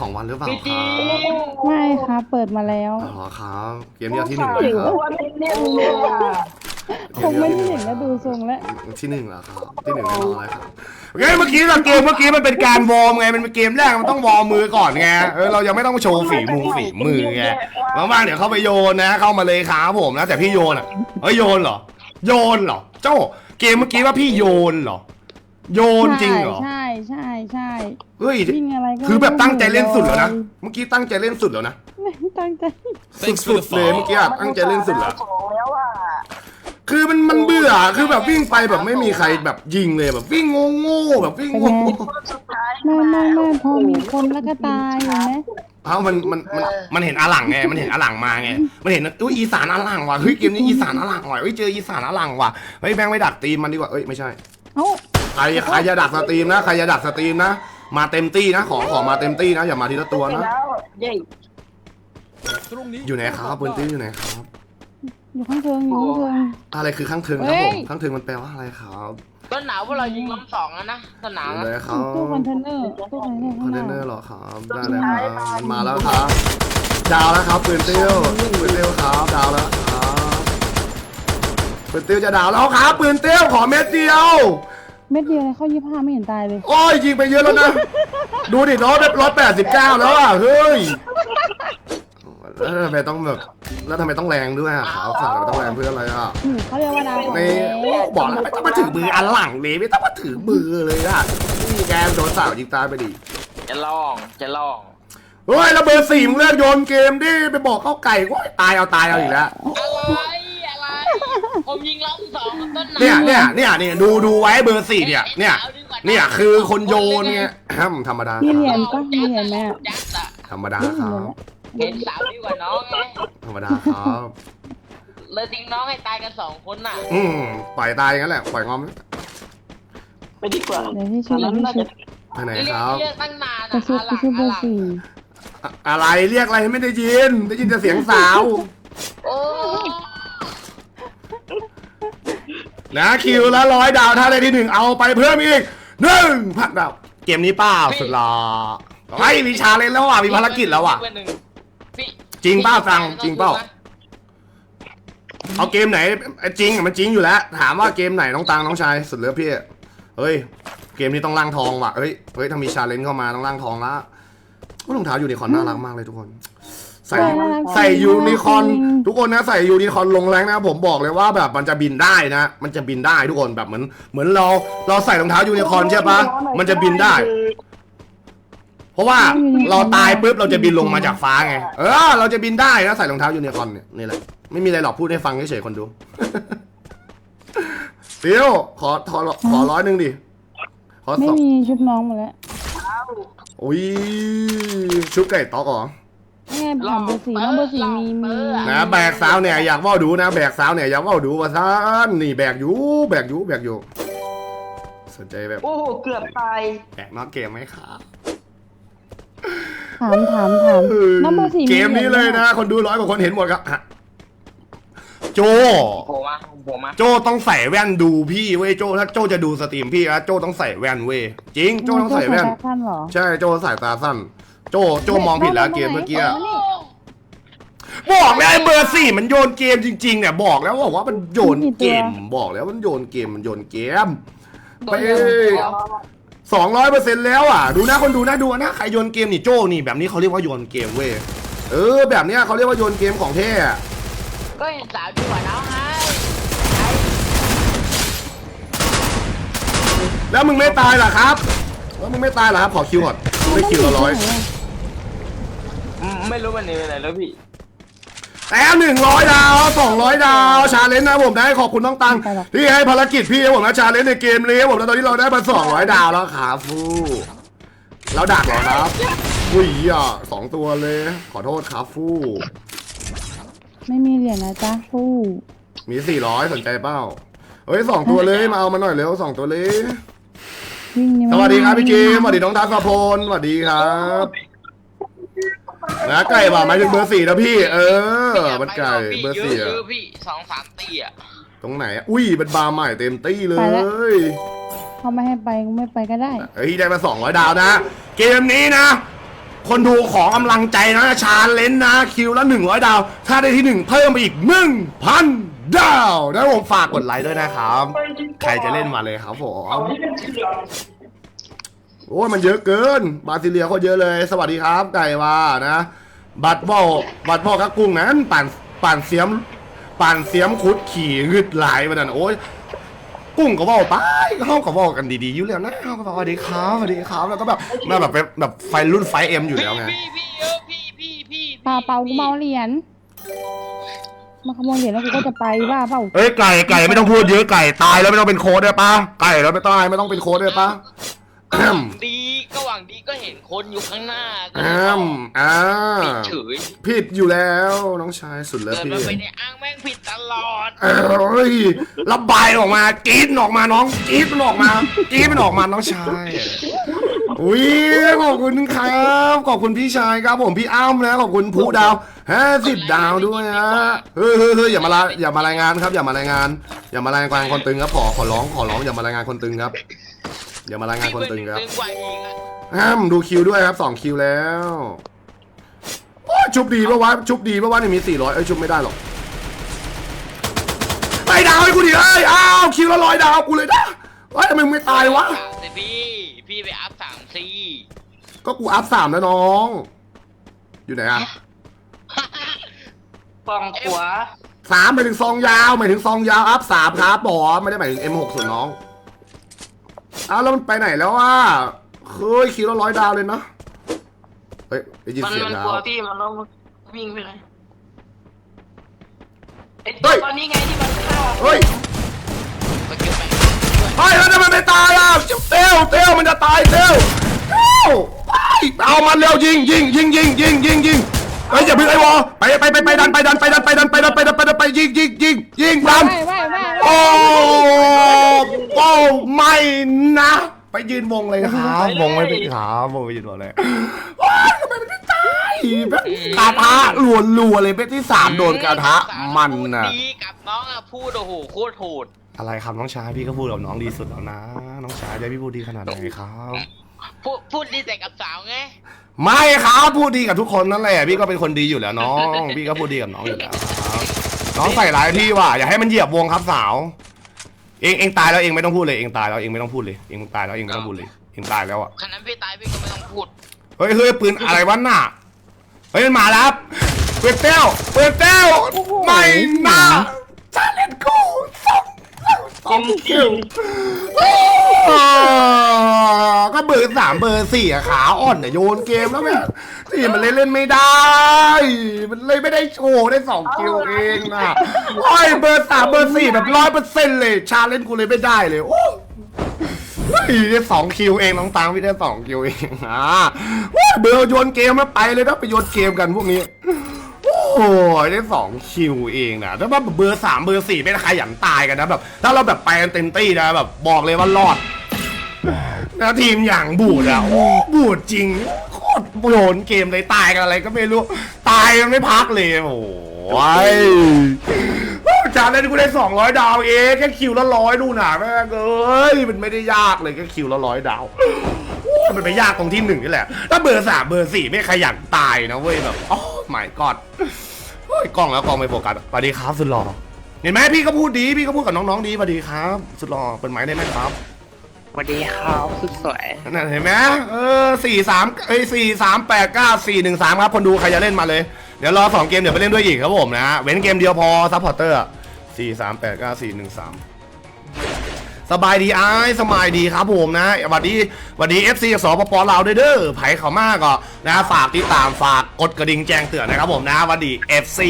ของวันหรือเปล่าพี่คจีรับไม่ครับเปิดมาแล้วอ๋อครับ เกมเดียวที่หนึ่งเลยครับคงไม่ได้เห็นแล้วดูทรงแล้วที่หนึ่งเหรอครับที่หนึ่งแน่นอนเลยครับโอเคเมื่อกี้เราเกมเมื่อกี้มันเป็นการวอร์มไงมันเป็นเกมแรกมันต้องวอร์มมือก่อนไงเออเรายังไม่ต้องโชว์ฝีมือฝีมือไงว่างๆเดี๋ยวเข้าไปโยนนะ เข้ามาเลยครับผมนะแต่พี่โยนอะเอ้ยโยนเหรอโยนเหรอโจ้เกมเมื่อกี้ว่าพี่โยนเหรอ โยนจริงเหรอ ใช่ใช่ใช่เฮ้ย วิ่งอะไรก็คือแบบตั้งใจเล่นสุดแล้วนะ เมื่อกี้ตั้งใจเล่นสุดแล้วนะ ไม่ตั้งใจสุดๆเลยเมื่อกี้อะตั้งใจเล่นสุดแล้วคือมันมันเบื่อ คือแบบวิ่งไปแบบไม่มีใครแบบยิงเลยแบบวิ่งโง่ๆแบบวิ่งเป็นโง่ไงไม่ไม่ไม่พอมีคนแล้วก็ตายเห็นไหมเอ้ามันมันมันมันเห็นอาหลังไง มันเห็นอาหลังมาไง มันเห็นอุ้ยอีสานอาหลังว่ะ เฮ้ยเกมนี้อีสานอาหลังว่ะเฮ้ยเจออีสานอาหลังว่ะ เฮ้ยแบงค์ไปดักตีมมันดีกว่า เอ้ยไม่ใช่ เอ้า ใครใครจะดักสตรีมนะใครจะดักสตรีมนะ มาเต็มตี้นะ ขอขอมาเต็มตี้นะ อย่ามาทีละตัวนะอยู่ไหนครับปืนตี้อยู่ไหนครับ อยู่ข้างเทิงอยู่ข้างเทิง อะไรคือข้างเทิงครับเฮ้ผยมข้างเทิงมันแปลว่าอะไรครับต้นหนาวพวกเรายิงล้ำสองแล้วนะต้นหนาวอยู่นะไหนครับตู้คอนเทนเนอร์ตู้คอนเทนเนอร์คข้าองนหเทน้านเนอร์เหรอครับได้เลยครับมันมาแล้วครับดาวแล้วครับปืนติ้วปืนติ้วครับดาวแล้วครับปืนติ้วจะดาวแล้วครับปืนติ้วขอเม็ดเดียว เม็ดเดียวเลยเข้ายี่ห้าไม่เห็นตายเลยโอ้ยยิงไปเยอะแล้วนะ ดูดิร้อยร้อยแปดสิบเก้าแล้วอะ เฮ้ย แล้วทำไมต้องแบบ แล้วทำไมต้องแรงด้วยอะขาวขาดทำไมต้องแรงเพื่ออะไรอะนี่เขาเรียกว่าดาวของนี่แท้บอกแล้วไม่ต้องมาถือมืออันหลังเลยไม่ต้องมาถือมือเลยอะนี่แกโดนสาวยิงตายไปดิจะลองจะลองเฮ้ยแล้วเบอร์สี่มึงเลิกโยนเกมดิไปบอกเข้าไก่ว่าตายเอาตายเอาอีกแล้วอะไรอะไร ผมยิงล้ำสองกับต้นหนาวเนี่ยเนี่ยเนี่ยเนี่ยดูดูไว้เบอร์สี่เนี่ย เนี่ย เนี่ยคือคนโยนไงแฮมธรรมดามีคเหรียรับญปะมีเหรียญไหมอะยัดอะธรรมดาครับเห็นสาวดีกว่าน้องไงธรรมดาครับ เลยทิ้งน้องให้ตายกันสองคนน่ะอืมปล่อยตายอย่างนั้นแหละปล่อยงอมไปดีกว่าเดี๋ยวพี่ชุบเดี๋ยวพี่ชุบไปไหนเรียคกรับเรียกตั้งนานกระอะชุบอากระหลังชุบเบอาอหลังร์สี่อะไรเรียกอะไรไม่ได้ยิน ได้ยินแต่เสียงสาว โอ้ นะคิวละร้อยดาวถ้าได้ที่หนึ่งเอาไปเพิ่มอีกหนึ่งพันดาวเกมนี้เปล่าสุดหล่อไอ้ยมีชาเลนจ์แล้วอะมีภารกิจแล้วอะพี่จริงเปล่าฟังจริงเปล่า เอาเกมไหนไอ้จริงอะมันจริงอยู่แล้ว ถามว่าเกมไหนน้องตังน้องชายสุดเหลือพี่เฮ้ย เกมนี้ต้องล่างทองว่ะเฮ้ยเฮ้ยถ้ามีชาเลนจ์เข้ามาต้องล่างทองละว่ารองเท้ายูนิคอร์นน่ารักมากเลยทุกคน ใส่น่ารักใส่จริงยูนิคอร์นน่ารักจริงทุกคนนะใส่ยูนิคอร์นลงแรงนะผมบอกเลยว่าแบบมันจะบินได้นะ มันจะบินได้ทุกคนแบบเหมือนเหมือนเราเราใส่รองเท้ายูนิคอร์นใช่ปะมันจะบินได้ เพราะว่าเราตายปุ๊บเราจะบินลงมาจากฟ้าไงเออเราจะบินได้นะใส่รองเท้ายูนิคอร์นเนี่ยนี่แหละไม่มีอะไรหรอกพูดให้ฟังเฉยๆคนดูเตียวขอขอขอร้อยหนึ่งดิขอไม่สองมีชุบน้องหมดแล้วอุ้ยชุบไก่ต๊อกเหรอนี่ไง ถามเบอร์สี่น้องเบอร์สี่มีมีนะแบกสาวเนี่ยอยากว่าดูนะแบกสาวเนี่ยอยากว่าดูว่าซ่านนี่แบกอยู่แบกอยู่แบกอยู่สนใจแบบโอ้โหเกือบตายแบกนอกเกมไหมครับถามถามถามน้องเบอร์สี่เกมนี้เลยนะ คนดูร้อยกว่าคนเห็นหมดครับฮะโจโผล่มาโผล่มาโจต้องใส่แว่นดูพี่เว้ยโจถ้าโจจะดูสตรีมพี่นะโจต้องใส่แว่นเว้ยจริงโจต้องใส่แว่นโจ้ขั้นเหรอใช่โจสายตาสั้น โจโจมองผิดแล้วเกมเมื่อกี้อะานี่ บอกแล้วไอ้เบอร์สี่มันโยนเกมจริงๆเนี่ยบอกแล้วบอกว่ามันโยนเกมบอกแล้วมันโยนเกมมันโยนเกมไปสองร้อยเปอร์เซ็นต์แล้วอะ ดูนะคนดูนะดูนะใครโยนเกมนี่โจนี่แบบนี้เขาเรียกว่าโยนเกมเว้ยเออ แบบเนี้ยเขาเรียกว่าโยนเกมของแท้อะก็เห็นสาวดีกว่าน้องไงแล้วมึงไม่ตายเหรอครับแล้วมึงไม่ตายเหรอครับขอคิวก่อนไม่คิวละร้อยอืมไม่รู้มันหนี่ไปไหนแล้วพี่ แต่หนึ่งร้อยดาวสองร้อยดาวชาเลนจ์นะผมได้ขอบคุณน้องตังที่ให้ภารกิจพี่ให้ผมนะชาเลนจ์ในเกมนี้ผมแล้วตอนนี้เราได้มาสองร้อยดาวแล้วครับฟูแล้วดักเหรอครับอุ้ยอะสองตัวเลย ขอโทษครับฟูไม่มีเหรียญนะจ๊ะฟู่มีสี่ร้อยสนใจเป้าเฮ้ยสองตัวเลยมาเอามาหน่อยเร็วสองตัวเลยวิ่งนี่สวัสดีครับพี่เกมสวัสดีน้องทัศพลสวัสดีครับ นะไก่ป่ะหมายถึงเบอร์สี่นะพี่ เออ มันไก่เบอร์สี่เยอะอะๆพี่สองสามตีอะตรงไหนอะอุ้ยเป็นบาร์ใหม่เต็มตี้เลยเขาไม่ให้ไปก็ไม่ไปก็ได้ เฮ้ยได้มาสองร้อยดาวนะ เกมนี้นะ คนดูขอกำลังใจนะชาเลนจ์นะ คิวละหนึ่งร้อยดาว ถ้าได้ที่หนึ่งเพิ่มไปอีกหนึ่งพันดาวแล้วผมฝากกดไลค์ด้วยนะครับ ใครจะเล่นมาเลยครับผม โอ้ยมันเยอะเกินบราซิเลียเขาเยอะเลย สวัสดีครับ ไก่ว่านะ บัตรบอลบัตรบอลกับกุ้งนั้น ปั่นปั่นเสียม ปั่นเสียมขุดขี่หึดหลายมาดันโอ้ยกุ้งก็บอกไปเขาก็บอกกันดีๆอยู่แล้วนะเขาก็บอกสวัสดีครับสวัสดีครับแล้วก็แบบมาแบบแบบแบบไฟรุ่นไฟเอ็มอยู่แล้วไงพี่พี่เออพี่พี่พี่เปล่าเปล่ากูเมาเหรียญมาขโมยเหรียญแล้วกูก็จะไปว่าเปล่าเอ้ยไก่ไก่ไม่ต้องพูดเยอะไก่ตายแล้วไม่ต้องเป็นโค้ดได้ปะไก่แล้วไม่ตายไม่ต้องเป็นโค้ดได้ปะหวัง ดีก็หวังดีก็เห็นคนอยู่ข้างหน้าก็อ้ามอ่าผิดเฉยผิดอยู่แล้วน้องชายสุดแล้วเกิดพี่มาไปในอ้างแม่งผิดตลอด เอ้ยระบายออกมากรีดมันออกมาน้องกรีดมันออกมากรีดมันออกมาน้องชายอุ้ยขอบคุณครับขอบคุณพี่ชายครับผมพี่อ้ำนะขอบคุณผู้ดาวห้าสิบดาวด้วยนะเฮ้ยเฮ้ยเฮ้ยอย่ามาละอย่ามารายงานครับ อย่ามารายงาน อย่ามารายงานคนตึงครับขอขอร้องขอร้องอย่ามารายงานคนตึงครับ อย่ามารายงานคนตึงครับตึงกว่าอีกอะห้ามดูคิวด้วยครับสองคิวแล้วโอ้ยชุบดีปะวะชุบดีปะวะเนี่ยมีสี่ร้อยเอ้ยชุบไม่ได้หรอกไอ้ดาวให้กูดิเอ้ยอ้าวคิวละร้อยดาวกูเลยนะเฮ้ยทำไมมึงไม่ตายวะสามสิพี่พี่ไปอัพสามซีก็กูอัพสามแล้วน้อง อยู่ไหนอะฝั่งขวา สามหมายถึงซองยาวหมายถึงซองยาวอัพสามครับบอไม่ได้หมายถึง M6 ส่วนน้อง อ้าวแล้วมันไปไหนแล้ววะเฮ้ยคิวละร้อยดาวเลยนะเฮ้ยได้ยินมันเสียงมันแล้กลัววพี่มันต้องวิ่งไปเลยไอ้เฮ้ตัวย ตอนนี้ไงที่มันฆ่าเฮ้ยก็เก็บไปเฮ้ยแล้วทำไมไม่ตายอะเต้วเต้วมันจะตายเต้วเต้วไปเอามันเร็วยิงยิงยิงยิงยิงยิงยิง เฮ้ยอย่าเพึ่งไอ้วอไปไปไปไปดันไปดันไปดันไปดันไปดันไปดันไปดันไปยิงยิงยิงยิงดันไม่ไม่ไม่โอ้โอ้ไม่นะ ไปยืนวงเลยครับวงไม่เป็นครับวงไปยืนวงเลยว้ายทำไมมันไม่ตายแบบกระทะรัวรัวๆเลยเป็นที่สามโดนกระทะมันน่ะพูดดีกับน้องอะพูดโอ้โหโคตรโหดอะไรครับน้องชายพี่ก็พูดกับน้องดีสุดแล้วนะ น้องชายจะพี่พูดดีขนาดไหนครับ พูดพูดดีแต่กับสาวไง ไม่ครับพูดดีกับทุกคนนั่นแหละพี่ก็เป็นคนดีอยู่แล้วน้อง พี่ก็พูดดีกับน้องอยู่แล้วครับน้องใส่ร้ายพี่ว่ะอย่าให้มันเหยียบวงครับสาว เองเองตายแล้วเองไม่ต้องพูดเลยเองตายแล้วเองไม่ต้องพูดเลยเองตายแล้วเองไม่ต้องพูดเลยเองตายแล้วอะขนาดพี่ตายพี่ก็ไม่ต้องพูด เฮ้ยเฮ้ยปืนอะไรวะน่ะเฮ้ยมันมาแล้วครับปืนเต้วปืนเต้วไม่น่าชาเลนกูสองสองคิวอ่าก็เบ อร์สามเบอร์สี่อะขาอ่อนเนี่ยโยนเกมแล้วแม่ที่มันเล่นเล่นไม่ได้ มันเลยไม่ได้โชว์ได้สองคิวเองนะโอ้ยเบอร์สามเบอร์สี่แบบร้อยเปอร์เซ็นต์เลย ชาเล่นกูเลยไม่ได้เลยโอ้เฮ้ยได้สองคิวเองน้องตังพี่ได้สองคิวเองอะโอ้ยเบอร์โยนเกมแล้วไปเลยนะไปโยนเกมกันพวกนี้โอ้ยได้สองคิวเองนะถ้าว่าเบอร์สามเบอร์สี่เป็นใครหยันตายกันนะแบบ ถ้าเราแบบไปกันเต็มตี้นะแบบบอกเลยว่ารอด แล้วทีมอย่างบูดอะโอ้บูดจริง โคตรโยนเกมเลยตายกันอะไรก็ไม่รู้ ตายกันไม่พักเลย โอ้ยจานเล่นกูได้สองร้อยดาวเองแค่คิวละร้อยดูหนาแม่งเอ้ยมันไม่ได้ยากเลยแค่คิวละร้อยดาวโอ้ยมันไปยากตรงที่หนึ่งนี่แหละ ถ้าเบอร์สามเบอร์สี่ไม่ขยันตายนะเว้ยแบบโอ้ไม่กอดเฮ้ยกล้องแล้วกล้องไม่โฟกัสสวัสดีครับสุดหล่อเห็นไหมพี่ก็พูดดี พี่ก็พูดกับน้องๆดีสวัสดีครับ สุดหล่อเปิดไม้ได้ไหมครับส วัสดีครับสุดสวยนั่นเห็นไหมเออสี่สามเอ้ยสี่สามแปดเก้าสี่หนึ่งสามครับ คนดูใครจะเล่นมาเลย เดี๋ยวรอสองเกมเดี๋ยวไปเล่นด้วยอีกครับผมนะ เว้นเกมเดียวพอซัพพอร์เตอร์สี่สามแปดเก้าสี่หนึ่งสามสบายดีไอ้สบายดีครับผมนะสวัสดีสวัสดีเอฟซีสปปลาวด้วยเด้อไผ่เขามากก็นะฝากติดตามฝากกดกระดิ่งแจ้งเตือนนะครับผมนะสวัสดีเอฟซี